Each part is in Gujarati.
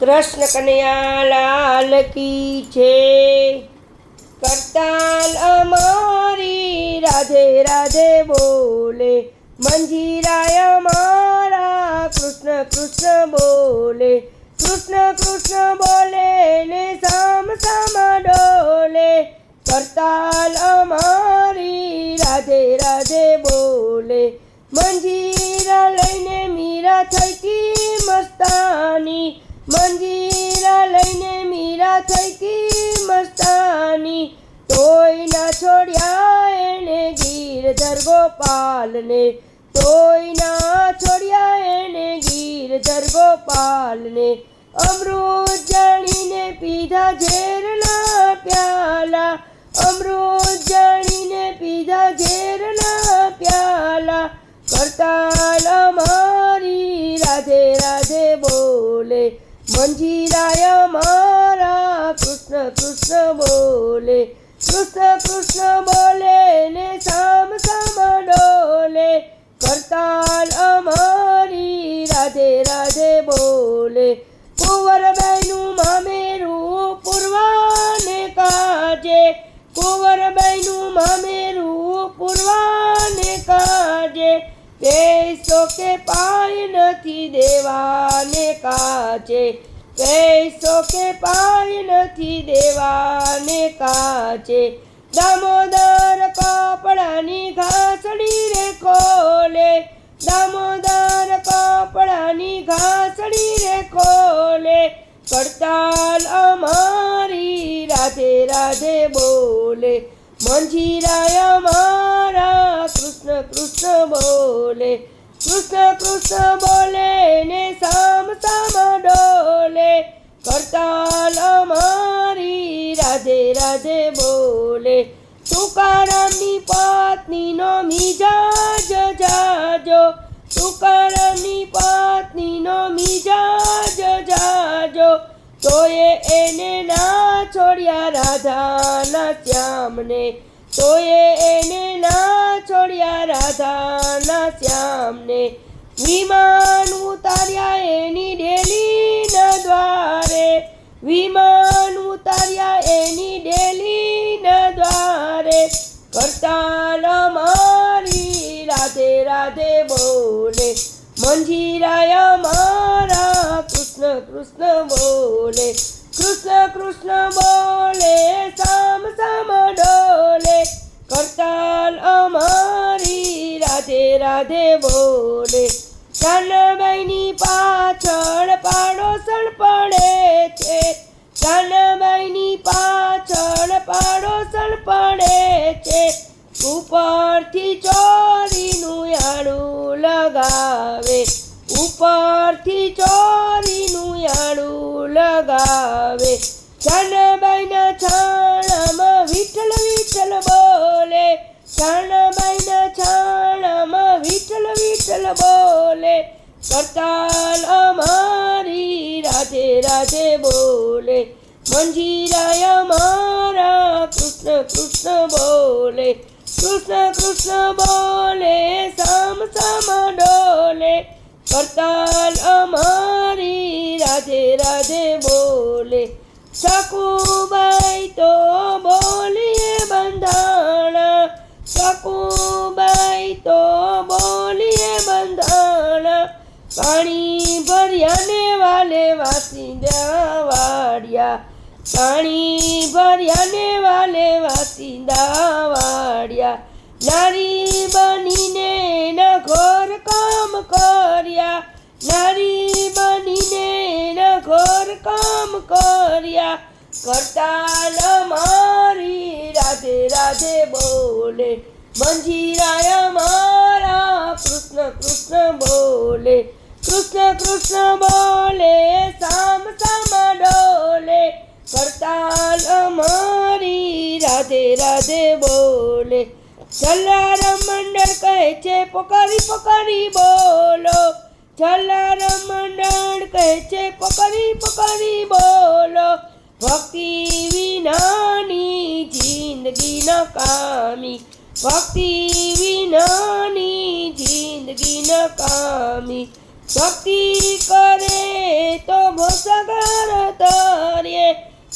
કૃષ્ણ કનૈયા કી છે કરતાલ અમારી રાધે રાધે બોલે. મંજીરાય અમારા કૃષ્ણ કૃષ્ણ બોલે. કૃષ્ણ કૃષ્ણ બોલે ને સામ સામ ડોલે. કરતાલ અમારી રાધે રાધે બોલે. મંજીરા લઈને મીરા થઈ કી મસ્તાની. મંજીરા લઈને મીરા થઈ કી મસ્તાની તોય ના છોડ્યા એને ગીરધર ગોપાલને તોય ના છોડ્યા એને ગીરધર ગોપાલને અમૃત જાણીને પીધા ઝેરના પ્યાલા. અમૃત જાણીને પીધા ઝેરના પ્યાલા. કરતા મારી રાધે રાધે બોલે. મંજીરાય મારા કૃષ્ણ કૃષ્ણ બોલે, કૃષ્ણ કૃષ્ણ બોલે ને સામ સામ ડોલે, કરતાલ અમારી રાધે રાધે બોલે. કે પાય નથી દેવાને કાચે. પૈસો કે પાય નથી દેવાને કાચે. દામોદર કપડાની ઘાસડી રે ખોલે. દામોદર કપડાની ઘાસડી રે ખોલે. કરતાલ અમારી રાધે રાધે બોલે. મંજીરાય અમારા કૃષ્ણ કૃષ્ણ બોલે. કૃષ્ણ કૃષ્ણ બોલે ને સામ સામ ડોલે. કરતાલ અમારી રાધે રાધે બોલે. તુકારામની પત્નીનો મિજાજ જાજો. તુકારામની પત્નીનો મિજાજ જાજો. તોય એને ના છોડ્યા રાધાના શ્યામને. તોય એને ના છોડ્યા રાધાના શ્યામને. વિમાન ઉતાર્યા એની ડેલીના દ્વારે. વિમાન ઉતાર્યા એની ડેલીના દ્વારે. કરતા મારી રાધે રાધે બોલે, મંજીરાય મારા કૃષ્ણ કૃષ્ણ બોલે. કૃષ્ણ કૃષ્ણ બોલે, સામ સામ ડોલે, કરતાલ અમારી રાધે રાધે બોલે. કાનાબાઈની પાછળ પાડોસણ પડે છે કાનાબાઈની પાછળ પાડોસણ પડે છે. ઉપરથી ચોરીનું યાડું લગાવે, ઉપરથી ચોરીનું કાનાબાઈના છાણામાં વિઠ્ઠલ વિઠ્ઠલ બોલે. કાનાબાઈના છાણામાં વિઠ્ઠલ વિઠ્ઠલ બોલે. કરતાલ અમારી રાધે રાધે બોલે. મંજીરાય મારા કૃષ્ણ કૃષ્ણ બોલે. કૃષ્ણ કૃષ્ણ બોલે, સામ સામ ડોલે. કરતાલ અમારી રાધે રાધે બોલે. શકુબાઈ તો બોલીએ બંધાણા. સકુબાઈ તો બોલીએ બંધાણા. પાણી ભર્યા ને વાલે વાસી વાડિયા પાણી ભર્યા ને વાલે વાસી વાડિયા નારી બનીને કામ કર્યા, કરતાલ મારી રાધે રાધે બોલે, મંજીરાય મારા કૃષ્ણ કૃષ્ણ બોલે, કૃષ્ણ કૃષ્ણ બોલે, સામ સામ ડોલે, કરતાલ મારી રાધે રાધે બોલે, જલારામ મંડળ કહે છે, પોકારી પોકારી બોલો. જલારામ મંડળ કહે છે, પોકારી પોકારી બોલો. ભક્તિ વિનાની જિંદગી નકામી. ભક્તિ વિનાની જિંદગી નકામી. ભક્તિ કરે તો ભોસગા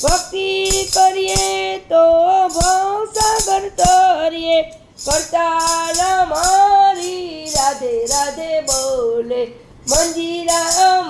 ભક્તિ કરીએ તો ભોસગર તરીએ. કરતા મારી રાધે રાધે બોલે. મંજીરા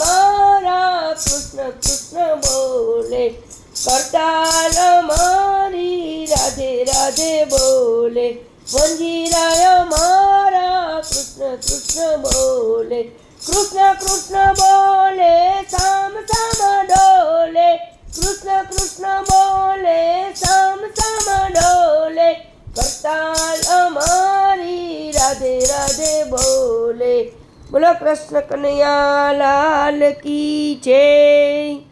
કરતાલ મારી રાધે રાધે બોલે. મંજીરા મારા કૃષ્ણ કૃષ્ણ બોલે. કૃષ્ણ કૃષ્ણ બોલે, સામ સામ ડોલે. કૃષ્ણ કૃષ્ણ બોલે, સામ સામ ડોલે. કરતાલ અમારી રાધે રાધે બોલે. બોલો કૃષ્ણ કનૈયા લાલ કી જય.